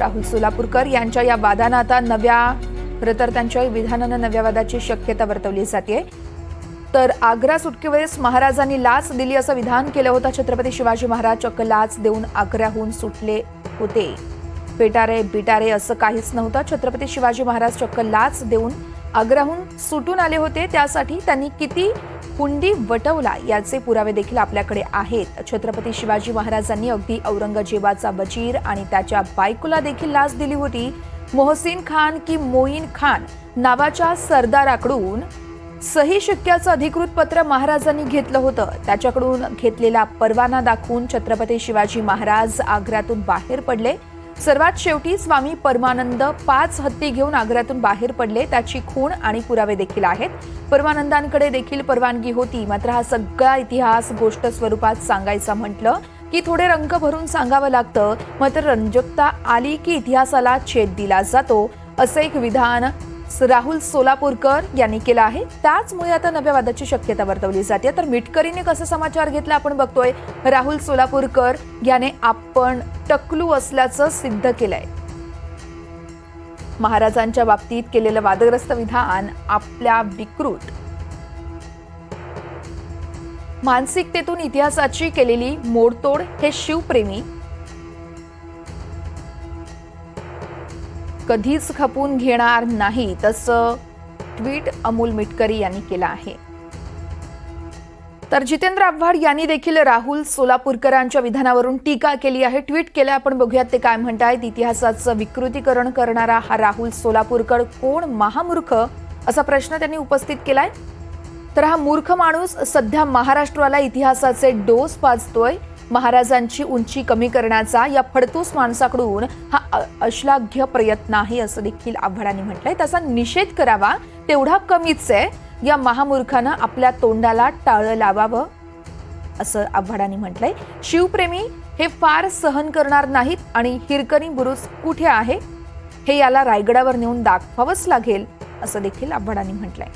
राहुल सोलापूरकर यांच्या या वादानं आता नव्या खरं तर त्यांच्या विधानानं नव्या वादाची शक्यता वर्तवली जाते. तर आग्रा सुटकेवेळेस महाराजांनी लाच दिली असं विधान केलं होतं. छत्रपती शिवाजी महाराज चक्क लाच देऊन आग्र्याहून सुटले होते. पेटारे बिटारे असं काहीच नव्हतं. छत्रपती शिवाजी महाराज चक्क लाच देऊन आग्र्याहून सुटून आले होते. त्यासाठी त्यांनी किती हुंडी वटवला याचे पुरावे देखील आपल्याकडे आहेत. छत्रपती शिवाजी महाराजांनी अगदी औरंगजेबाचा वजीर आणि त्याच्या बायकोला देखील लाच दिली होती. मोहसिन खान की मोईन खान नावाच्या सरदाराकडून सही शिक्क्याचं अधिकृत पत्र महाराजांनी घेतलं होतं. त्याच्याकडून घेतलेला परवाना दाखवून छत्रपती शिवाजी महाराज आग्र्यातून बाहेर पडले. सर्वात शेवटी स्वामी परमानंद पाच हत्ती घेऊन आग्र्यातून बाहेर पडले. त्याची खूण आणि पुरावे देखील आहेत. परमानंदांकडे देखील परवानगी होती. मात्र हा सगळा इतिहास गोष्ट स्वरूपात सांगायचा म्हटलं की थोडे रंग भरून सांगावं लागतं. मात्र रंजकता आली की इतिहासाला छेद दिला जातो. असं एक विधान राहुल सोलापूरकर यांनी केलं आहे. त्याचमुळे आता नव्या वादाची शक्यता वर्तवली जाते. तर मिटकरीने कसं समाचार घेतला आपण बघतोय. राहुल सोलापूरकर याने आपण टकलू असल्याचं सिद्ध केलंय. महाराजांच्या बाबतीत केलेलं वादग्रस्त विधान आपल्या विकृत. मानसिकतेतून इतिहासाची केलेली मोडतोड हे शिवप्रेमी कधीच खपून घेणार नाही तसं ट्विट अमोल मिटकरी यांनी केलं आहे. तर जितेंद्र आव्हाड यांनी देखील राहुल सोलापूरकरांच्या विधानावरून टीका केली आहे. ट्विट केलं आपण बघूयात ते काय म्हणतायत. इतिहासाचं विकृतीकरण करणारा हा राहुल सोलापूरकर कोण? महामूर्ख? असा प्रश्न त्यांनी उपस्थित केलाय. तर हा मूर्ख माणूस सध्या महाराष्ट्राला इतिहासाचे डोस पाजतोय. महाराजांची उंची कमी करण्याचा या फडतूस माणसाकडून हा अश्लाघ्य प्रयत्न आहे असं देखील आव्हाडांनी म्हटलंय. त्याचा निषेध करावा तेवढा कमीच आहे. या महामूर्खानं आपल्या तोंडाला टाळं लावावं असं आव्हाडांनी म्हटलंय. शिवप्रेमी हे फार सहन करणार नाहीत आणि हिरकणी बुरुज कुठे आहे? हे याला रायगडावर नेऊन दाखवावंच लागेल असं देखील आव्हाडांनी म्हटलंय.